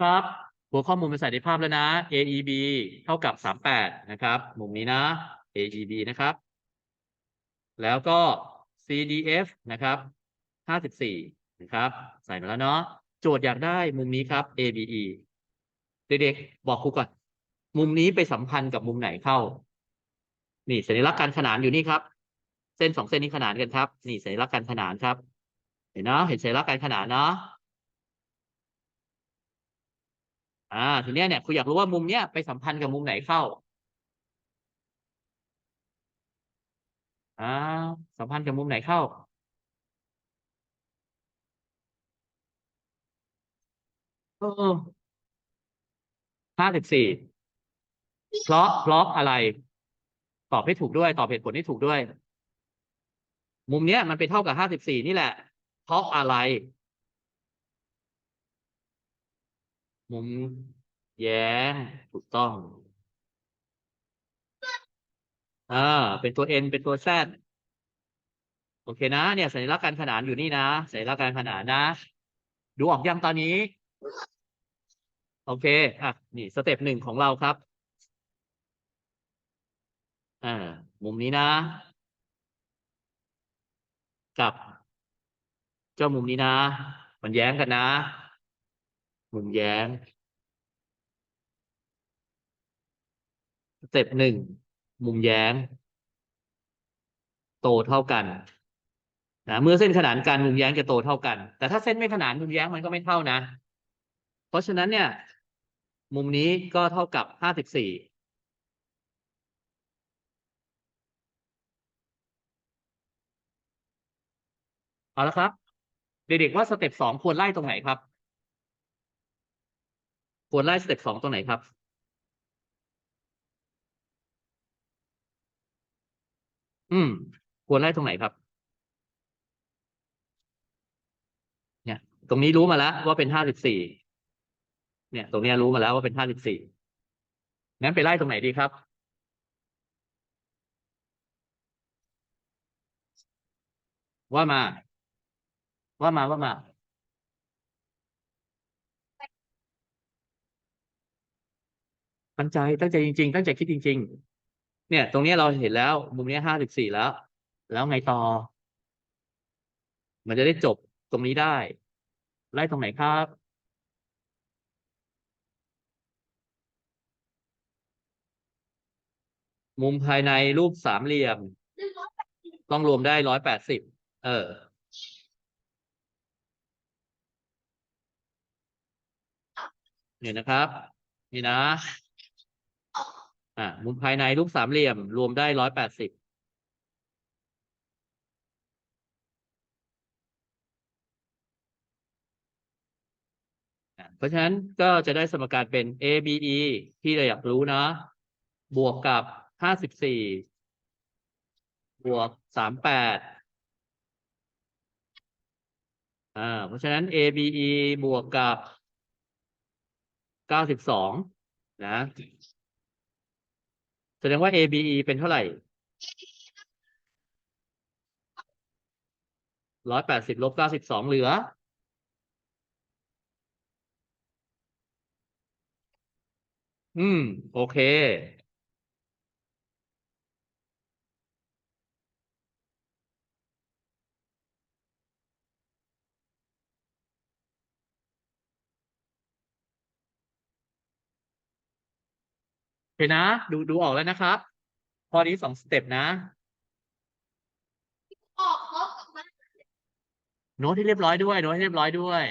ครับ หัวข้อมูลเป็นใส่ในภาพแล้วนะ AEB เท่ากับ 38 นะครับ มุมนี้นะ AEB นะครับ แล้วก็ CDF นะครับ 54 นะครับ ใส่มาแล้วเนาะ โจทย์อยากได้มุมนี้ครับ ABE เด็กๆ บอกครูก่อน มุมนี้ไปสัมพันธ์กับมุมไหนเข้า นี่สัญลักษณ์การขนานอยู่นี่ครับ เส้นสองเส้นนี้ขนานกันครับ นี่สัญลักษณ์การขนานครับ เห็นเนาะ เห็นสัญลักษณ์การขนานเนาะ อ่าทีเนี้ยเนี่ยครูอยากรู้ว่ามุมเนี้ยไปสัมพันธ์กับมุมไหนเข้าอ่าสัมพันธ์กับมุมไหนเข้า เออห้าสิบสี่เพราะเพราะอะไร ตอบให้ถูกด้วย ตอบเหตุผลให้ถูกด้วย มุมเนี้ยมันไปเท่ากับห้าสิบสี่นี่แหละ เพราะอะไร มุมแย้งถูกต้อง อ่า เป็นตัว n เป็นตัว z โอเคนะ เนี่ย สัญลักษณ์การขนานอยู่นี่นะ สัญลักษณ์การขนานนะ ดูออกยังตอนนี้ โอเค อะ นี่สเต็ปหนึ่งของเราครับ อ่า มุมนี้นะ กับ เจ้ามุมนี้นะ มันแย้งกันนะ มุมแย้งสเต็ปหนึ่งมุมแย้ง โตเท่ากันนะเมื่อเส้นขนานกันมุมแย้งจะโตเท่ากัน แต่ถ้าเส้นไม่ขนานมุมแย้งมันก็ไม่เท่านะ เพราะฉะนั้นเนี่ย มุมนี้ก็เท่ากับห้าสิบสี่เอาละครับ เด็กๆว่าสเต็ปสองควรไล่ตรงไหนครับ ควรไล่สเต็ปสองตรงไหนครับ อืม ควรไล่ตรงไหนครับ เนี่ย ตรงนี้รู้มาแล้วว่าเป็นห้าสิบสี่เนี่ย ตรงนี้รู้มาแล้วว่าเป็นห้าสิบสี่งั้นไปไล่ตรงไหนดีครับ ว่ามา ว่ามาว่ามา ตั้งใจตั้งใจจริง ๆ ตั้งใจคิดจริง ๆ เนี่ย ตรงนี้เราเห็นแล้ว มุมนี้ห้าสิบสี่แล้ว แล้วไงต่อ มันจะได้จบตรงนี้ได้ ไล่ตรงไหนครับมุมภายในรูปสามเหลี่ยม ต้องรวมได้ร้อยแปดสิบเออ เนี่ยนะครับ นี่นะ อ่ามุมภายในรูปสามเหลี่ยม รวมได้ร้อยแปดสิบเพราะฉะนั้นก็จะได้สมการเป็น ABE ที่เราอยากรู้นะ บวกกับห้าสิบสี่บวกสามแปดอ่าเพราะฉะนั้น ABE บวกกับเก้าสิบสองนะ แสดงว่า ABE เป็นเท่าไหร่ร้อยแปดสิบลบเก้าสิบสองเหลือ อืม โอเค เคนะ ดูดูออกแล้วนะครับข้อนี้สองสเต็ปนะออกลบออกมาโน้ตให้เรียบร้อยด้วยโน้ตให้เรียบร้อยด้วย